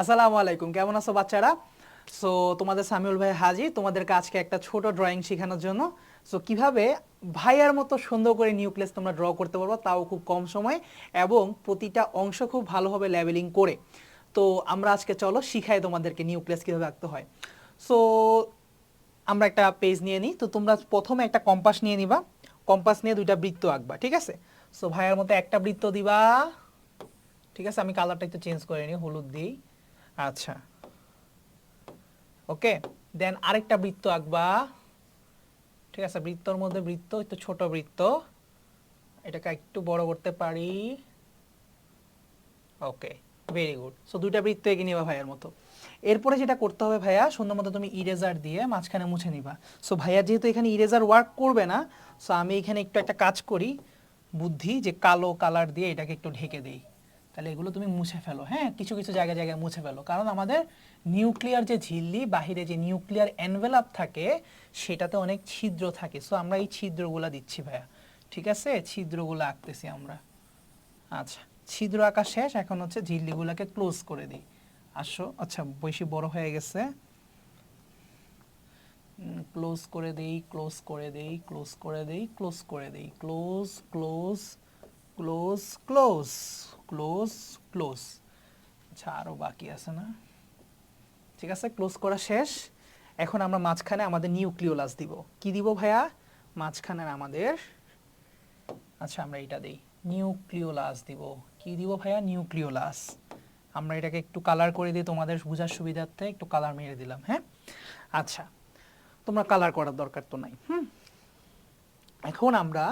আসসালামু আলাইকুম, কেমন আছো বাচ্চারা? সো তোমাদের সামিউল ভাই হাজি তোমাদেরকে আজকে একটা ছোট ড্রয়িং শেখানোর জন্য। সো কীভাবে ভাইয়ার মতো সুন্দর করে নিউক্লিয়াস তোমরা ড্র করতে পারব, তাও খুব কম সময় এবং প্রতিটা অংশ খুব ভালোভাবে লেভেলিং করে। তো, আমরা আজকে চলো শিখাই তোমাদেরকে নিউক্লিয়াস কীভাবে আঁকতে হয়। সো আমরা একটা পেজ নিয়ে নিই। তো, তোমরা প্রথমে একটা কম্পাস নিয়ে নিবা। কম্পাস নিয়ে দুইটা বৃত্ত আঁকবা, ঠিক আছে? সো ভাইয়ার মতো একটা বৃত্ত দিবা। ঠিক আছে, আমি কালারটা একটু চেঞ্জ করে নিই, হলুদ দিই। আচ্ছা। ওকে, দেন আরেকটা বৃত্ত আঁকবা। ঠিক আছে, বৃত্তর মধ্যে বৃত্ত, একটু ছোট বৃত্ত। এটাকে একটু বড় করতে পারি। ওকে ভেরি গুড সো দুইটা বৃত্ত এগিয়ে নিবা ভাইয়ার মতো। এরপরে যেটা করতে হবে ভাইয়া, সুন্দর মতো তুমি ইরেজার দিয়ে মাঝখানে মুছে নিবা। সো ভাইয়া যেহেতু এখানে ইরেজার ওয়ার্ক করবে না সো আমি এখানে একটু একটা কাজ করি, বুদ্ধি যে কালো কালার দিয়ে এটাকে একটু ঢেকে দেই। তাহলে এগুলো তুমি মুছে ফেলো হ্যাঁ? কিছু কিছু জায়গায় জায়গায় মুছে ফেলো। কারণ আমাদের নিউক্লিয়ার যে ঝিল্লি, বাহিরে যে নিউক্লিয়ার এনভেলাপ থাকে, সেটাতে অনেক ছিদ্র থাকে। সো আমরা এই ছিদ্রগুলা দিচ্ছি, ভাইয়া। ঠিক আছে? ছিদ্রগুলো আঁকতেছি আমরা। আচ্ছা ছিদ্র আঁকা শেষ। এখন হচ্ছে ঝিল্লিগুলোকে ক্লোজ করে দিই। আসো। আচ্ছা বেশি বড় হয়ে গেছে। ক্লোজ করে দেই ক্লোজ করে দেই ক্লোজ করে দেই ক্লোজ করে দেই। Close close close close close close আচ্ছা আরও বাকি আছে না? ঠিক আছে ক্লোজ করা শেষ। এখন আমরা মাঝখানে আমাদের নিউক্লিওলাস দিব। কি দিব ভাইয়া? মাঝখানে আমাদের আচ্ছা আমরা এটা দিই। নিউক্লিওলাস দিব। কি দিব ভাইয়া? নিউক্লিওলাস আমরা এটাকে একটু কালার করে দিই তোমাদের বোঝার সুবিধার্থে একটু কালার মেরে দিলাম হ্যাঁ? আচ্ছা তোমরা কালার করার দরকার তো নাই, হুম? এখন আমরা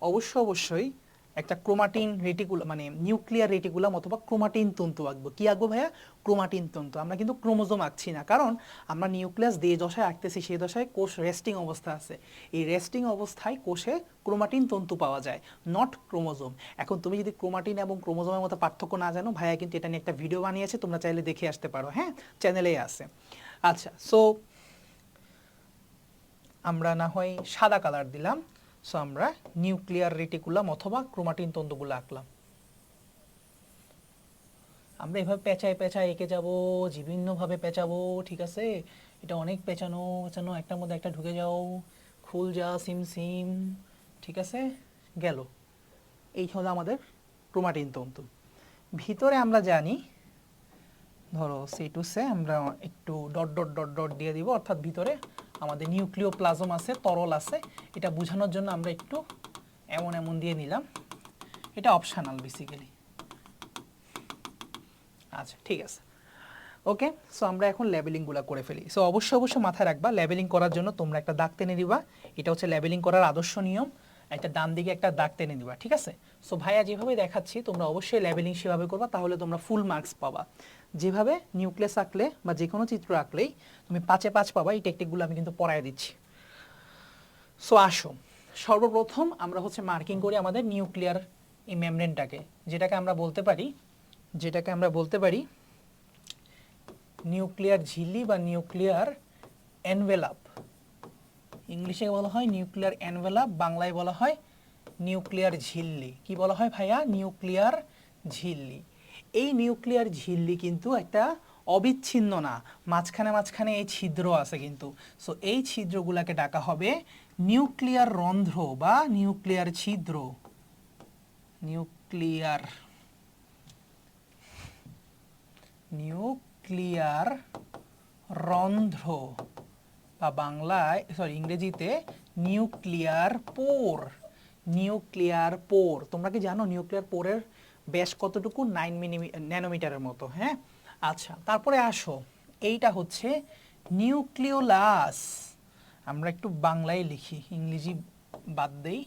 অবশ্য অবশ্যই একটা ক্রোমাটিন রেটিকুলা মানে নিউক্লিয়ার রেটিকুলাম অথবা ক্রোমাটিন তন্তু আঁকবো। কি আঁকবো ভাইয়া? ক্রোমাটিন তন্তু। আমরা কিন্তু ক্রোমোজোম আঁকছি না, কারণ আমরা নিউক্লিয়াস দিয়ে দশায় আঁকতেছি সেই দশায় কোষ রেস্টিং অবস্থা আছে। এই রেস্টিং অবস্থায় কোষে ক্রোমাটিন তন্তু পাওয়া যায় নট ক্রোমোজোম। এখন তুমি যদি ক্রোমাটিন এবং ক্রোমোজোমের মতো পার্থক্য না জানো, ভাইয়া কিন্তু এটা নিয়ে একটা ভিডিও বানিয়েছে, তোমরা চাইলে দেখে আসতে পারো হ্যাঁ? চ্যানেলেই আছে। আচ্ছা সো আমরা না হয় সাদা কালার দিলাম। সো আমরা নিউক্লিয়ার রেটিকুলাম অথবা ক্রোমাটিন তন্তুগুলো আঁকলাম। আমরা এভাবে পেঁচায় পেঁচায় এঁকে যাব বিভিন্নভাবে পেঁচাবো, ঠিক আছে? এটা অনেক পেঁচানো পেঁচানো একটার মধ্যে একটা ঢুকে যাও, খুল যা, সিম সিম, ঠিক আছে? গেল। এই হলো আমাদের ক্রোমাটিন তন্তু। ভিতরে আমরা জানি, ধরো সে টু সে আমরা একটু ডট ডট ডট ডট দিয়ে দিব, অর্থাৎ ভিতরে আমাদের নিউক্লিও প্লাজম আছে, তরল আছে। এটা বোঝানোর জন্য আমরা একটু এমন এমন দিয়ে নিলাম। এটা অপশনাল বেসিক্যালি আচ্ছা ঠিক আছে। ওকে সো আমরা এখন লেবেলিংগুলো করে ফেলি। সো অবশ্যই অবশ্যই মাথায় রাখবা লেবেলিং করার জন্য তোমরা একটা দাগ টেনে দিবা এটা হচ্ছে লেবেলিং করার আদর্শ নিয়ম। একটা ডান দিকে একটা দাগ টেনে দিবা ঠিক আছে? সো ভাইয়া যেভাবে দেখাচ্ছি, তোমরা অবশ্যই লেবেলিং সেভাবে করবা, তাহলে তোমরা ফুল মার্কস পাবা। যেভাবে নিউক্লিয়াস আঁকলে বা যে কোনো চিত্র আঁকলেই তুমি পাঁচে পাঁচ পাবা, এই টেকনিকগুলো আমি কিন্তু পড়ায় দিচ্ছি। সো আসো। সর্বপ্রথম আমরা হচ্ছে মার্কিং করি আমাদের নিউক্লিয়ার এই মেমব্রেনটাকে যেটাকে আমরা বলতে পারি, যেটাকে আমরা বলতে পারি নিউক্লিয়ার ঝিল্লি বা নিউক্লিয়ার এনভেলাপ ইংলিশে বলা হয় নিউক্লিয়ার এনভেলাপ বাংলায় বলা হয় নিউক্লিয়ার ঝিল্লি। কি বলা হয় ভাইয়া? নিউক্লিয়ার ঝিল্লি। এই নিউক্লিয়ার ঝিল্লি কিন্তু একটা অবিচ্ছিন্ন না, মাঝখানে মাঝখানে এই ছিদ্র আছে কিন্তু। সো এই ছিদ্রগুলোকে ডাকা হবে নিউক্লিয়ার রন্ধ্র বা নিউক্লিয়ার ছিদ্র। নিউক্লিয়ার নিউক্লিয়ার রন্ধ্র বা বাংলায় সরি ইংরেজিতে নিউক্লিয়ার পোর নিউক্লিয়ার পোর। তোমরা কি জানো নিউক্লিয়ার পোরের ব্যাস কতটুকু? নাইন মিনিমি ন্যানোমিটারের মতো হ্যাঁ? আচ্ছা তারপরে আসো। এইটা হচ্ছে নিউক্লিওলাস। আমরা একটু বাংলায় লিখি ইংরেজি বাদ দেই।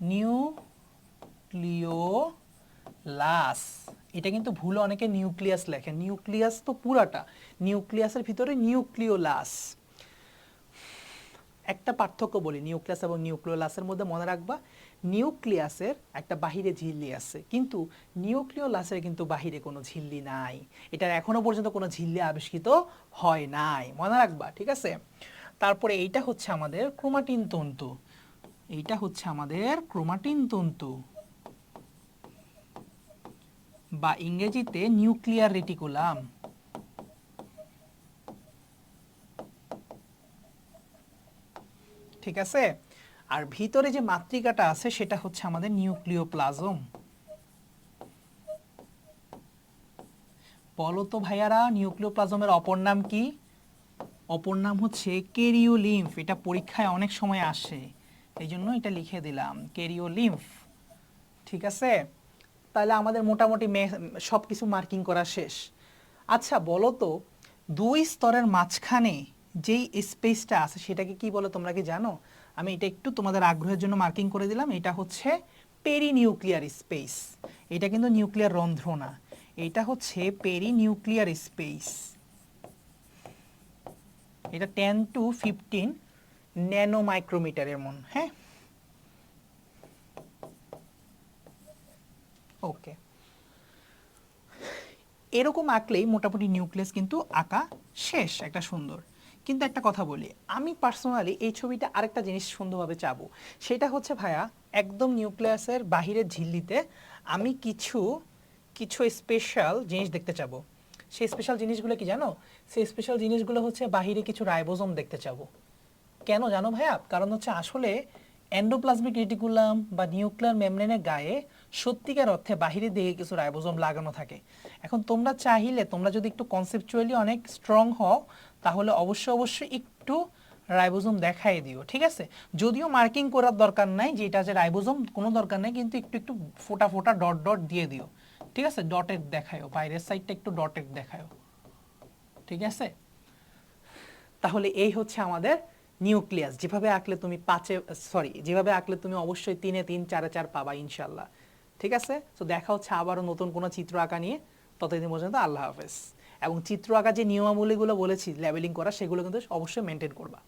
নিউক্লিওলাস। এটা কিন্তু ভুল, অনেকে নিউক্লিয়াস লেখে। নিউক্লিয়াস তো পুরাটা। নিউক্লিয়াসের ভিতরে নিউক্লিওলাস। একটা পার্থক্য বলি, নিউক্লিয়াস এবং নিউক্লিওলাসের মধ্যে মনে রাখবা নিউক্লিয়াসের একটা বাহিরে ঝিল্লি আছে। কিন্তু নিউক্লিওলাসের কিন্তু বাহিরে কোনো ঝিল্লি নাই। এটার এখনও পর্যন্ত কোনো ঝিল্লি আবিষ্কৃত হয় নাই। মনে রাখবা, ঠিক আছে? তারপরে এইটা হচ্ছে আমাদের ক্রোমাটিন তন্তু। এইটা হচ্ছে আমাদের ক্রোমাটিন তন্তু। বা ইংরেজিতে নিউক্লিয়ার রেটিকুলাম। ঠিক আছে? আর ভিতরে যে মাতৃকাটা আছে, সেটা হচ্ছে আমাদের নিউক্লিওপ্লাজম। বলো তো ভাইয়ারা, নিউক্লিওপ্লাজমের অপর নাম কি? অপর নাম হচ্ছে কেরিওলিম্ফ। এটা পরীক্ষায় অনেক সময় আসে। এই জন্য এটা লিখে দিলাম, কেরিওলিম্ফ। ঠিক আছে? তাহলে আমাদের মোটামুটি সব কিছু মার্কিং করা শেষ। আচ্ছা বলো তো দুই স্তরের মাঝখানে যেই স্পেসটা আছে, সেটাকে কি বলো তোমরা কি জানো? আমি এটা একটু তোমাদের আগ্রহের জন্য মার্কিং করে দিলাম। এটা হচ্ছে পেরিনিউক্লিয়ার স্পেস এটা কিন্তু নিউক্লিয়ার রন্ধ্র না এটা হচ্ছে পেরিনিউক্লিয়ার স্পেস এটা টেন টু ফিফটিন ন্যানো মাইক্রোমিটারের মন হ্যাঁ? ওকে এরকম আঁকলেই মোটামুটি নিউক্লিয়াস কিন্তু আঁকা শেষ, একটা সুন্দর। কিন্তু একটা কথা বলি, আমি পার্সোনালি এই ছবিটা আরেকটা জিনিস সুন্দরভাবে চাবো। সেটা হচ্ছে ভাইয়া, একদম নিউক্লিয়াসের বাহিরের ঝিল্লিতে আমি কিছু কিছু স্পেশাল জিনিস দেখতে চাবো। সেই স্পেশাল জিনিসগুলো কি জানো? সেই স্পেশাল জিনিসগুলো হচ্ছে বাহিরে কিছু রাইবোজোম দেখতে চাবো। কেন জানো ভাইয়া? কারণ হচ্ছে আসলে এন্ডোপ্লাজমিক রেটিকুলাম বা নিউক্লিয়ার মেমব্রেনের গায়ে সত্যিকার অর্থে বাহিরের দিকে কিছু রাইবোজোম লাগানো থাকে। এখন তোমরা চাইলে, তোমরা যদি একটু কনসেপচুয়ালি অনেক স্ট্রং হও তাহলে অবশ্যই অবশ্যই একটু রাইবোজোম দেখাই দিও, ঠিক আছে? যদিও মার্কিং করার দরকার নাই, যে এটা যে রাইবোজোম, কোনো দরকার নেই, কিন্তু একটু একটু ফোটা ফোটা ডট ডট দিয়ে দিও, ঠিক আছে? ডটেড দেখায়ও, বাইরের সাইডটা একটু ডটেড দেখায়ও, ঠিক আছে? তাহলে এই হচ্ছে আমাদের নিউক্লিয়াস, যেভাবে আঁকলে তুমি পাঁচে সরি যেভাবে আঁকলে তুমি অবশ্যই তিনে তিন, চারে চার পাবা ইনশাল্লাহ ঠিক আছে? তো দেখা হচ্ছে আবারও নতুন কোনো চিত্র আঁকা নিয়ে, ততদিন পর্যন্ত আল্লাহ হাফেজ। এবং চিত্র আঁকা যে নিয়মাবলীগুলো বলেছি লেভেলিং করা সেগুলো কিন্তু অবশ্যই মেনটেন করবা।